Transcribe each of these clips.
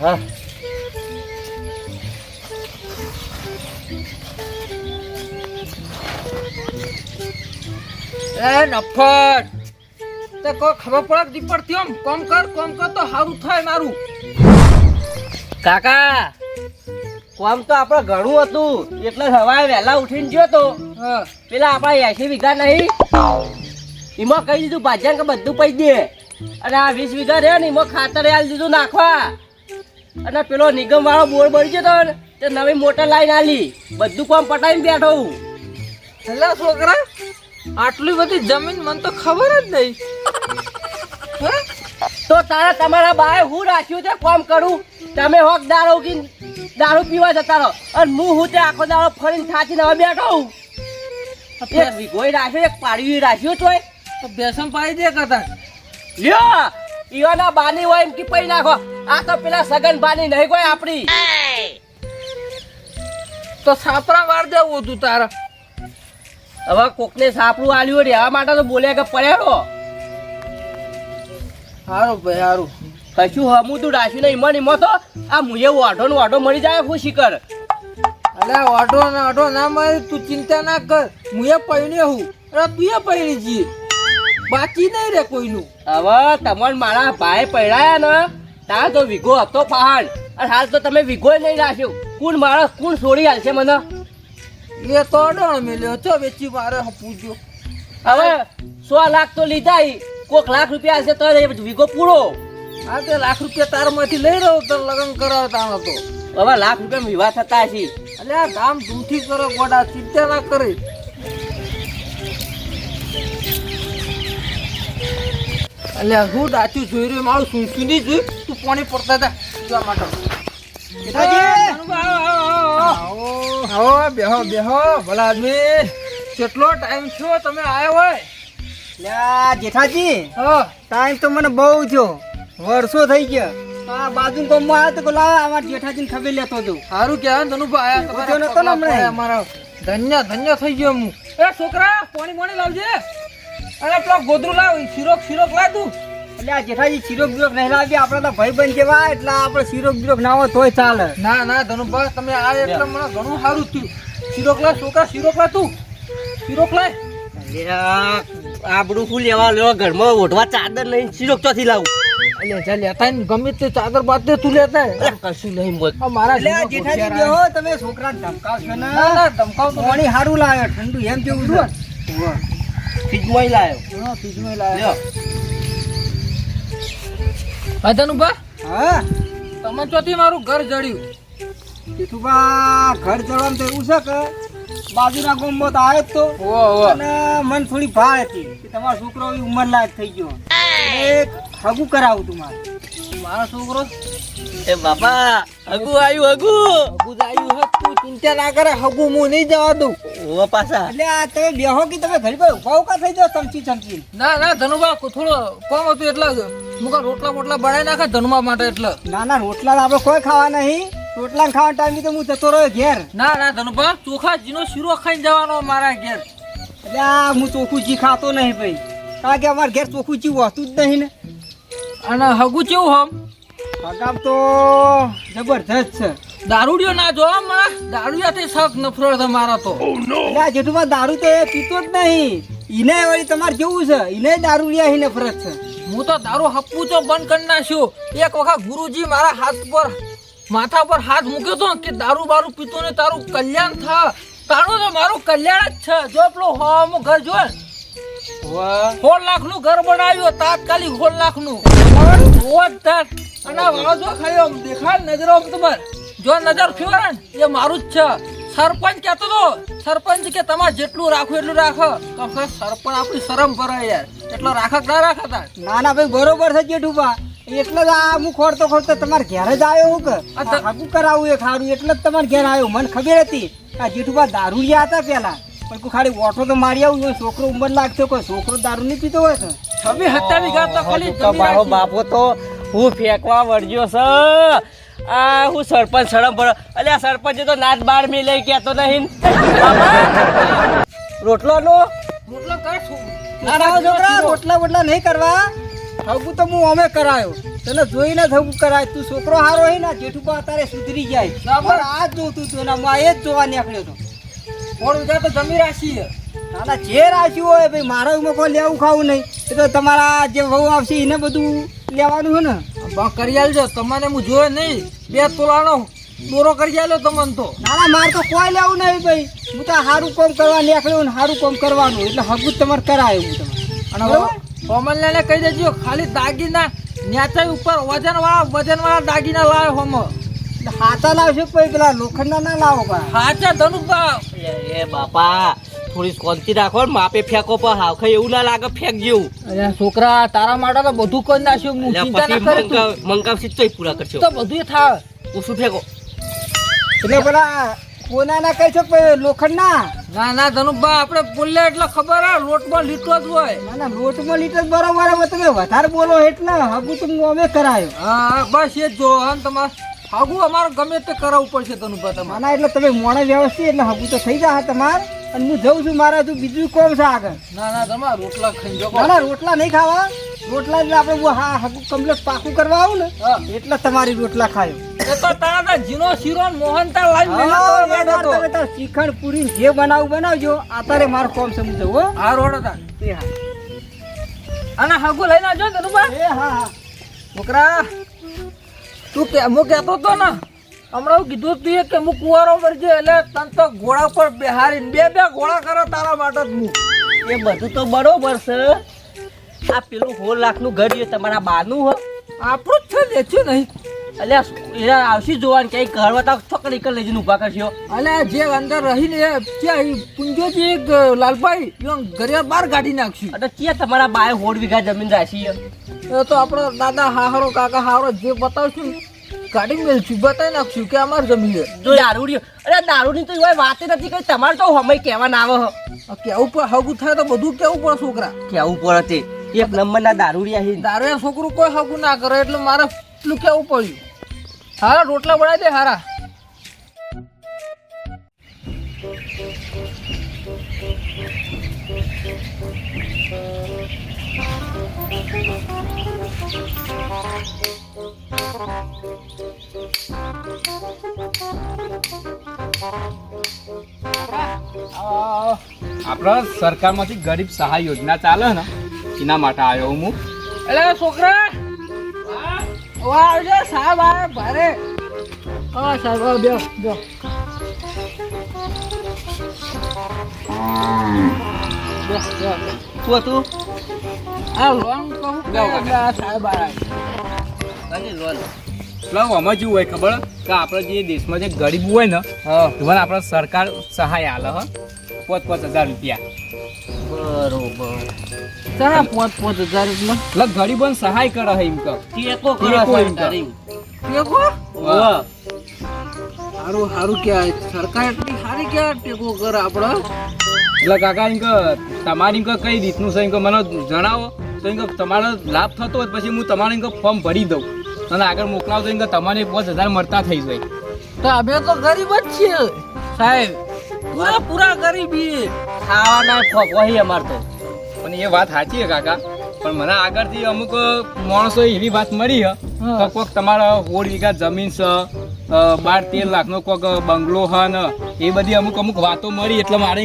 હા. એ નફટ તે કોઈ ખબર પડે પડતી આમ કોમ કર કોમ કર તો સારું થાય મારું. કાકા કોમ તો આપણે ઘણું હતું. એટલે સવારે વહેલા ઉઠીને ગયો તો. હા. પેલા આપણા એસી વીઘા નહીં. એમાં કહી દીધું ભાજ્યા કે બધું પૈ દે. અને આ વીસ વીઘા રહે ને એમાં ખાતર આલી દીધું નાખવા. અને પેલો નિગમ વાળો બોર બળી જતો ને તે નવી મોટર લાઈન આલી. બધું કામ પટાઈને બેઠો હું. હેલા છોકરા આટલી બધી જમીન મને તો ખબર જ નહીં. હે? તો તારા તમારા બાએ હું રાખ્યું છે કામ કરું? તમે હોક દારૂ કે દારૂ પીવા જતા રહો. અને હું હું તે આખો દાડો ફરીને થાચીને હવે બેઠો હું. એક વીઘોય રાખ્યો એક પાડવી રાખ્યો તોય. તો બેસન પાડી દે કરતા લ્યો ઈવાના બાની હોય એમ કે પઈ નાખો. આ તો પેલા સગન બાની નહીં કોઈ આપણી. તો સાપરા વાર દેવું હતું તારા. હવે કોકને સાપડું આલ્યું રહેવા માટે તો બોલ્યા કે પડ્યો સારું ભાઈ સારું કશું હમું તું રાખ્યું નહીં મને એમાં તો. આ મુએ ઓઢો ને વાઢો મળી જાય હું શીકર? અલે ઓઢો ને ઓઢો ના મળે તું ચિંતા ના કર. હું એ પૈણી હું. અરે તું એ પૈણી જી. બાકી નહીં રે કોઈનું. હવે તમને મારા ભાઈ પહેરાયા ને. ત્યાં તો વિગો હતો પહાડ. અને હાલ તો તમે વીઘો નહીં રાખ્યો. કોણ માણસ કોણ છોડી હાલશે મને? એ તો અડણ મેલ્યો. છો વેચી મારે પૂછ્યો હવે સો લાખ તો લીધા કોક લાખ રૂપિયા હશે તો વિગો પૂરો. હા તે લાખ રૂપિયા તારમાંથી લઈ રહ્યો તો લગ્ન કરાવતા હતો હવે લાખ રૂપિયા વિવાહ થતા છે એટલે આ ગામ ધૂમથી કરો ગોડા ચિંતા ના કરે એટલે હું દાચું જોઈ રહ્યું મારું નહીં જોયું તું પાણી પડતા હતા. જોવા માટે. આવો બેહો બેહો ભલા આદમી કેટલો ટાઈમ થયો તમે આવ્યો હોય? લ્યા જેઠાજી હા. ટાઈમ તો મને બહુ થયો. વર્ષો થઈ ગયા. આ બાજુ ગામમાં આવ્યો તો કે લાવ અમારા જેઠાજીને ખબર લેતો હતો સારું કહેવાય ધનુભા આયા નતો ને હમણાં? અમારા. ધન્ય ધન્ય થઈ ગયો હું. એ છોકરા પાણી પાણી લાવજે. અરે પેલો ગોદરું લાવ શીરોક શીરોક લાવ તું. એટલે આ જેઠાજી શીરોક બીરોક નહીં લાવી આપણે તો ભાઈ બંધ જેવા એટલે આપણે શીરોક બીરોક ના હોય તોય ચાલે. ના ના ધનુભા તમે આ એટલે મને ઘણું સારું થયું. શીરોક લા છોકરા શીરોક લા તું. શીરોક લાવ આબડું ફૂલ લેવા લેવા ઘરમાં ઓઢવા ચાદર નહીં ચોથી લાવું. લેતા ને ગમે તે ચાદર બાદ તું લેતા કશું નહીં બોલ મારા એટલે શીરોક જેઠાજી હોશિયાર બેહો તમે છોકરાને ધમકાવશો ને? ના ના ધમકાવ તો પાણી સારું લાવે ઠંડુ એમ કેવું છે? ફ્રીજમાં લાવ્યો. ફ્રીજમાં લાવે. લ્યો હા. તમે ચોથી મારું ઘર જડ્યું? કેશુભા ઘર જવાનું તો એવું છે કે બાજુના ગામમાં તો આવે જ તો. ઓ ઓ અને મને થોડી ભાળ હતી કે તમારો છોકરો ઉંમર લાયક થઈ ગયો. એક હગુ કરાવું તું મારે. મારો છોકરો? એ બાપા હગુ આવ્યું હગુ. હગું આવ્યું હે તું ચિંતા ના કરે હગુ હું નહીં જવા દઉં. ઓ પાછા. એટલે આ તમે બેહો કે તમે ઘડી પર ઊભા ઊભા થઈ જાઓ ચમચી ચમચી. ના ના ધનુબા થોડો કોમ હતું એટલે મુકા રોટલા બોટલા બનાવી નાખે ધનુભા માટે એટલે. ના ના રોટલા આપણે કોઈ ખાવા નહીં. રોટલા ખાવા ટાઈમ તો હું જતો રહ્યો ઘેર. ના ના ધનુભા ચોખા જીનો શીરો ખાઈને જવાનો મારા ઘેર. એટલે આ હું ચોખ્ખું જી ખાતો નહીં ભાઈ. કારણ કે અમારા ઘેર ચોખ્ખું જી હોતું જ નહીં ને. અને હગું કેવું હમ? હગામ તો જબરજસ્ત છે. દારૂડિયો ના જો હમ મારા દારૂડિયાથી શક નફરો છે મારા તો. એટલે જેઠુમાં દારૂ તો એ પીતો જ નહીં. ઈને વળી તમારે કેવું છે? ઈને દારૂડિયા લ્યા નફરત છે. હું તો દારૂ હપ્પું તો બંધ કરી નાખ્યું. એક વખત ગુરુજી મારા હાથ પર માથા પર હાથ મૂક્યો તો કે દારૂ બારૂ પીતો ને તારું કલ્યાણ થા. તારું તો મારું કલ્યાણ જ છે. જો પેલો હોમ ઘર જો. ને, સોળ લાખનું ઘર બનાવ્યું તાત્કાલિક સોળ લાખનું અને વાળો જો ખાલી દેખાડ નજરો આમ તમાર. જો નજર ને એ મારું જ છે. સરપંચ કહેતો તો સરપંચ કે તમારે જેટલું રાખવું એટલું રાખો. તો સરપંચ આપણી શરમ ભરાય યાર. એટલો રાખક ના રાખતા ના ના ભાઈ બરોબર છે જેઠુભા એટલે જ આ હું ખોડતો ખોડતો તમારે ઘેર જ આવ્યો હું કે. આગું કરાવું એ ખારું એટલે જ તમારે ઘેર આવ્યો. મને ખબર હતી. આ જેઠુભા દારૂ લ્યા હતા પેલા પણ કોઈ ખાલી ઓઠો તો મારી આવું હોય છોકરો ઉંમર લાગતો કોઈ. છોકરો દારૂ નહીં પીતો હોય તો. છવ્વીસ સત્તાવીસ ગામ તો ખાલી તો મારો બાપો તો હું ફેંકવા વળગ્યો છે. આ હું સરપંચ સડમ પર અલે આ સરપંચે તો નાચ બાર મી લઈ કેતો નહીં રોટલો નો? રોટલો છોકરા રોટલા બોટલા નહીં કરવા. થવું તો હું અમે કરાયો. તને જોઈને થવું કરાય. તું છોકરો હારો હે ને પણ અત્યારે સુધરી જાય. બરાબર. આ જ જોતું તું ને હું એ જ જોવા નીકળ્યો તો. ફોન વિચાર તો જમી રાશી. દાદા જે રાખ્યું હોય ભાઈ મારા એમાં કોઈ લેવું ખાવું નહીં. એ તો તમારા જે વહુ આવશે એને બધું લેવાનું છે ને. કરી આલજો. તમને હું જોયો નહીં. બે તોલાનો દોરો કરી આલ્યો તમને તો. ના ના મારે તો કોઈ લેવું નહીં ભાઈ. હું તો સારું કામ કરવા નીકળ્યું ને સારું કામ કરવાનું. એટલે હગું તમારે કરાય હું તમે અને? કોમલને કહી દેજો ખાલી દાગીના ન્યાચાઈ ઉપર વજન વાળા વજન વાળા દાગીના લાવે હોમ. હાચા હાથા લાવશે પછી પેલા લોખંડના ના લાવો હાચા ધનુભા એ એ બાપા થોડી શાંતિ રાખો ને માપે ફેંકો પર હાવ. ખાઈ એવું ના લાગે ફેંક જેવું. અરે છોકરા તારા માટે તો બધું કરી નાખ્યું. હું ચિંતા પછી ના કરે મંગાવ મંગાવશી તોય પૂરા કરશો તો બધું થાય ઓછું ફેંકો? એટલે પેલા કોના ના કહી છો લોખંડ લોખંડના? ના ના ધનુભાઈ આપણે બોલે એટલે ખબર હે લોટમાં લીટો જ હોય. ના ના લોટમાં લીટર બરોબર હવે તમે વધારે બોલો એટલે હગું તો હું અમે કરાયું. હા બસ એ જ જો અને તમારે હાગું અમારે ગમે તે કરાવવું પડશે ધનુભાઈ તમારે. ના એટલે તમે મોણે વ્યવસ્થિત એટલે હબુ તો થઈ જાય તમારે. અને હું જઉં છું મારા તું બીજું કોમ છે આગળ. ના ના તમાર રોટલા ખાઈ જાવ ના રોટલા નહીં ખાવા. રોટલા એટલે આપણે હું હા હગું કમ્પ્લેટ પાકું કરવા આવું ને એટલે તમારી રોટલા ખાયો. એ તો તારા તો જીનો શીરો મોહન મોહનથાળ લાવી મેલ્યો તો. તમે તાર શ્રીખંડ પૂરી જે બનાવું બનાવજો. અત્યારે મારું કોમ સમજો હો. હા રોડો તાર. એ હા. અને હાગું લઈને આવજો ને ધનુભા. એ હા હા. છોકરા તું કે હું કહેતો તો ને હમણાં કીધું તું કે હું કુવારો મરજો એટલે તન તો ઘોડા પર બેહારીને બે બે ઘોડા કરો તારા માટે જ હું. એ બધું તો બરોબર છે. આ પેલું સોળ લાખનું ઘર છે તમારા બાનું હો. આપણું જ છે લેચ્યું નહીં. એટલે એ આવશે જોવાનું ક્યાંય ઘર વતા છોકરી કરી લેજો ઊભા કરશો અને જે અંદર રહીને ત્યાં પુંજોજી એક લાલભાઈ યો ઘરે બહાર કાઢી નાખશું. એટલે ત્યાં તમારા બાએ હોળ વીઘા જમીન રાખી તો આપણો દાદા હાહરો કાકા હારો જે બતાવશું ને, કાઢી મેલશું બતાવી નાખશું કે અમાર જમીન છે? જો દારૂડી અરે દારૂની તો એવા વાત નથી કઈ. તમારે તો સમય કહેવા ના આવે કેવું પણ હગું થાય તો બધું કેવું પડે છોકરા? કેવું પડે તે? એક નંબરના દારૂડિયા છે. તારે છોકરું કોઈ હગું ના કરે એટલે મારે પેલું કેવું પડ્યું? હારા રોટલા બનાવી દે હારા. આપણા સરકારમાંથી ગરીબ સહાય યોજના ચાલે ને એના માટે આવ્યો હું. એટલે છોકરા આવજો સાહેબ આવે ભારે. હા સાહેબ બેહો, બેહો. શું હતું? આ લોન કહું સાહેબ આવે લોન આમાં જેવું હોય ખબર? કે આપણે જે દેશમાં જે ગરીબ હોય ને એમાં આપણે સરકાર સહાય આલે હ. પાંચ પાંચ હજાર રૂપિયા. બરોબર. ચાલો પાંચ પાંચ હજાર એટલે? ગરીબોને સહાય કરે હે એમ ટેકો કરો ટેકો. સારું સારું કહેવાય. સરકાર એટલી સારી કહેવાય ટેકો કરે આપણે. એટલે કાકા એમ કે તમારી એમ કે કઈ રીતનું છે? એમ કે મને જણાવો. તો એમ કે તમારો લાભ થતો હોય પછી હું તમારે એમ કે ફોર્મ ભરી દઉં. અને આગળ મોકલાવતો એમ કે તમારે પાંચ હજાર મળતા થઈ જાય. તો અમે તો ગરીબ જ છીએ. સાહેબ પૂરા પૂરા ગરીબી ખાવાના ફોક હોય અમાર તો. પણ એ વાત સાચી છે કાકા. પણ મને આગળથી અમુક માણસો એવી વાત મળી હ. તો કોક તમારા સોળ વીઘા જમીન છે બાર તેર લાખનો કોક બંગલો હ ને એ બધી અમુક અમુક વાતો મળી એટલે મારે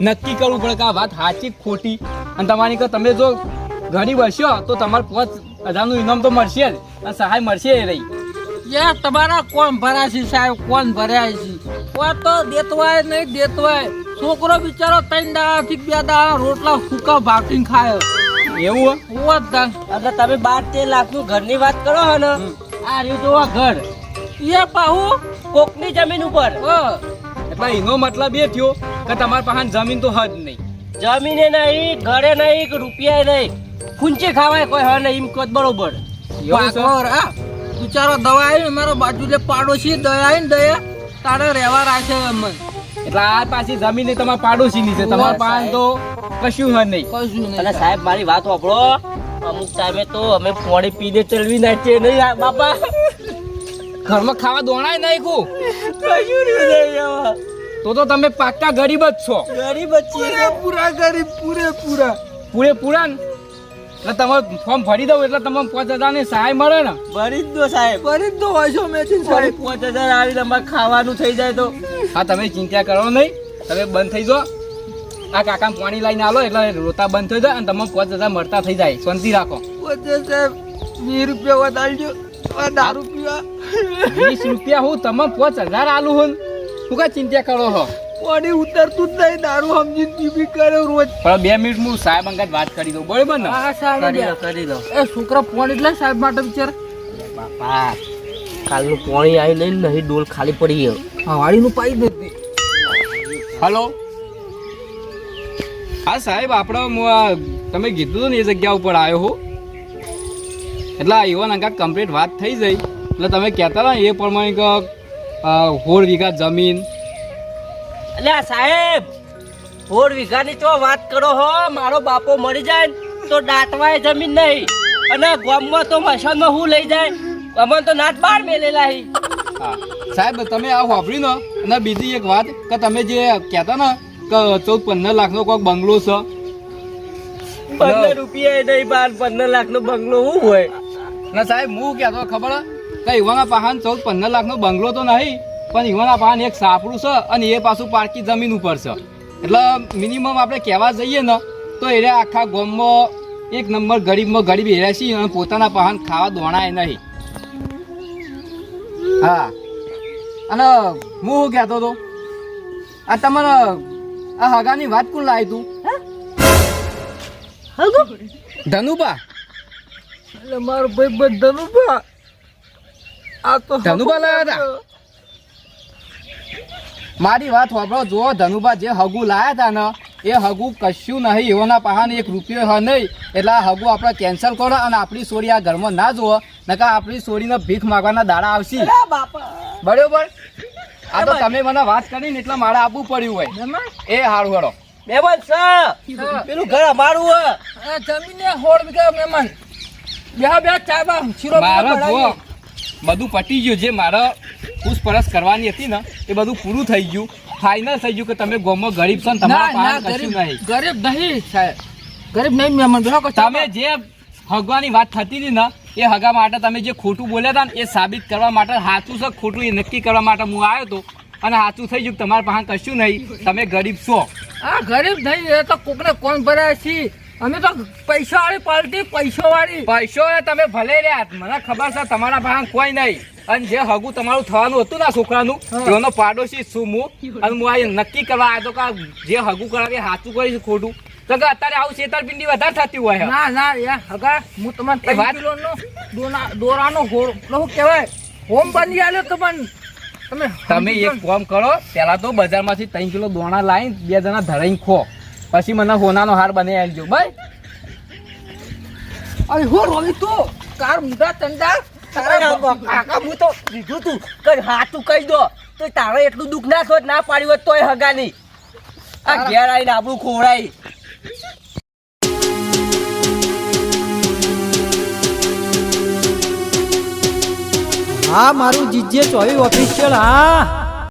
નક્કી કરવું પડે કે આ વાત સાચી ખોટી. અને તમારી કે તમે જો ગરીબ હશો તો તમારે પાંચ હજારનું ઇનામ તો મળશે જ. સહાય મળશે એ રહી યાર તમારા કોણ ભર્યા છે સાહેબ? કોણ ભર્યા છે? કોઈ તો દેતવાય નહીં દેતવાય. છોકરો બિચારો ત્રણ દાડાથી બે દાડા રોટલા સૂકા ભાગીને ખાય. એવું? હોત તાન. એટલે તમે બાર તેર લાખનું ઘરની વાત કરો હો ને. આ રહ્યું જો ઘર. એ પાહુ? કોકની જમીન ઉપર. એટલે એનો મતલબ એ થયો કે તમારી પાસે જમીન તો હદ નહીં. જમીને નહીં ઘરે નહીં કે રૂપિયા નહીં. ખૂંચી ખાવાય કોઈ હા નહીં એમ બરોબર. છે? આ બિચારો દવા આવી મારો બાજુ જે પાડોશી દયા આવી ને દયા. તારે રહેવા રાખે અમને એટલે આ પાછી જમીન એ તમારા પાડોશીની છે તમારા પાસે તો કશું હોય નહીં. કશું નહીં. અને સાહેબ મારી વાત વાપરો. અમુક ટાઈમે તો અમે પોણી પીને ચલવી નાખીએ નહીં બાપા. ઘરમાં ખાવા દોણાય નહીં કુ કશું નહીં. તો તો તમે પાક્કા ગરીબ જ છો. ગરીબ જ છીએ. પૂરા ગરીબ પૂરે પૂરા પૂરેપૂરા ને? એટલે તમે ફોર્મ ભરી દઉં એટલે તમને પાંચ હજારની સહાય મળે ને. ભરી જ દો સાહેબ. ભરી જ દો હોય છો સાહેબ સાહેબ. પાંચ હજાર આવી તમારે ખાવાનું થઈ જાય તો. હા તમે ચિંતા કરો નહીં. તમે બંધ થઈ જાઓ. આ કાકા પાણી લઈને આલો એટલે રોતા બંધ થઈ જાય અને તમને પાંચ હજાર મળતા થઈ જાય. શાંતિ રાખો. સાહેબ વીસ રૂપિયા વધારજો દારૂ પીવા. વીસ રૂપિયા હું તમે પાંચ હજાર આલું હું. શું કા ચિંતા કરો છો? પાણી ઉતરતું જ નહીં દારૂ સમજી જીબી કરે રોજ. પણ બે મિનિટ હું સાહેબ અંગત વાત કરી દઉં. બરોબર ને હા સાહેબ કરી દો કરી દો. એ છોકરા ફોન એટલે સાહેબ માટે વિચાર બાપા કાલનું પાણી આવી નહીં નહીં ડોલ ખાલી પડી ગયો. હા વાડીનું પાઈ દેતી હલો હા સાહેબ આપણે તમે કીધું હતું ને એ જગ્યા ઉપર આવ્યો હું. એટલે આ યુવાન અંગા કમ્પ્લીટ વાત થઈ જઈ એટલે તમે કહેતા હતા ને એ પ્રમાણે હોળ વીઘા જમીન એટલે સાહેબ સોળ વીઘાની તો વાત કરો હો મારો બાપો મરી જાય તો દાંતવાય જમીન નહીં. અને ગામમાં તો મશાનમાં હું લઈ જાય. અમને તો નાત બાર મેલેલા હી. સાહેબ તમે આ વાપરી ને અને બીજી એક વાત કે તમે જે કહેતા ને કે ચૌદ પંદર લાખનો કોઈક બંગલો છે. પંદર રૂપિયા નહીં બાર પંદર લાખ નો બંગલો શું હોય? ના સાહેબ હું કહેતો ખબર હે? કે ઈવાના પાહાન ચૌદ પંદર લાખનો બંગલો તો નહીં. પણ ઈવાના પાન એક સાપડું છે અને એ પાછું પારકી જમીન ઉપર છે. એટલે મિનિમમ આપણે કહેવા જઈએ ને તો એ આખા ગોમમાં એક નંબર ગરીબમાં ગરીબ એ છે અને પોતાના પાન ખાવા દોણાય નહીં. હા. અને હું શું કહેતો હતો? આ તમારે આ હગાની વાત કોણ લાવી તું? ધનુબા એટલે મારો ભાઈ બધાનું આ તો ધનુભા લાવ્યા હતા? મારી વાત સાંભળો જો ધનુભા જે હગુ લાયા હતા ને એ હગુ કશું નહીં એવાના પાહાને એક રૂપિયો હ નહીં. એટલે આ હગુ આપણે કેન્સલ કરો અને આપણી સોરી આ ઘરમાં ના જુઓ નકા આપણી સોરીને ભીખ માગવાના દાડા આવશે. બરોબર? આ તો તમે મને વાત કરી ને એટલે મારે આપવું પડ્યું હોય. એ હારું હળો મહેમાન સર પેલું ઘર અમારું હોય જમીને હોળ વીઘા મહેમાન. બે બે ચા બા શીરો મારે બીરો જો બનાવી. બધું પટી ગયું જે મારે પૂછપરછ કરવાની હતી ને એ બધું પૂરું થઈ ગયું. ફાઇનલ થઈ ગયું કે તમે ગામમાં ગરીબ છો તમારા પાસે કશું નહીં. ગરીબ નહીં સાહેબ. ગરીબ નહીં મહેમાન કો તમે જે હગવાની વાત થતી હતી ને એ હગા માટે તમે જે ખોટું બોલ્યા હતા ને એ સાબિત કરવા માટે સાચું છે ખોટું એ નક્કી કરવા માટે હું આવ્યો હતો. અને સાચું થઈ ગયું તમારા પાસે કશું નહીં. તમે ગરીબ છો. આ ગરીબ નહીં એ તો કોકને કોણ ભરાય છે? અમે તો પૈસા વાળી પાર્ટી પૈસા વાળી પૈસો તમે ભલે રહ્યા મને ખબર છે તમારા ભાગ કોઈ નહીં. અને જે હગું તમારું થવાનું હતું ને છોકરાનું એનો પાડોશી છું હું. અને હું આ નક્કી કરવા આવ્યો કે જે હગું કરાવે સાચું કરીશ ખોટું. તો કે અત્યારે આવું છેતરપિંડી વધારે થતી હોય. ના ના યાર હગા હું તમારે વાત- દોરાનો હોળ શું કહેવાય? હોમ બની આવ્યો તો પણ તમે તમે એક કામ કરો પેલા તો બજારમાંથી ત્રણ કિલો દોણા લાવીને બે જણા ધરાઈને ખો. પછી મને હોનાનો હાર બનાવી આવજો ભાઈ અરે હો રોવી તો કાર ચંડા તારા કાકા હું તો લીધું તું કઈ હાથું કહી દો. તો તારે એટલું દુઃખ ના થોત ના પાડ્યું હોત તોય હગાની. આ ઘેર આવીને આપણું ખોવડાઈ હા મારું જીજે ચોવી ઓફિશિયલ હા.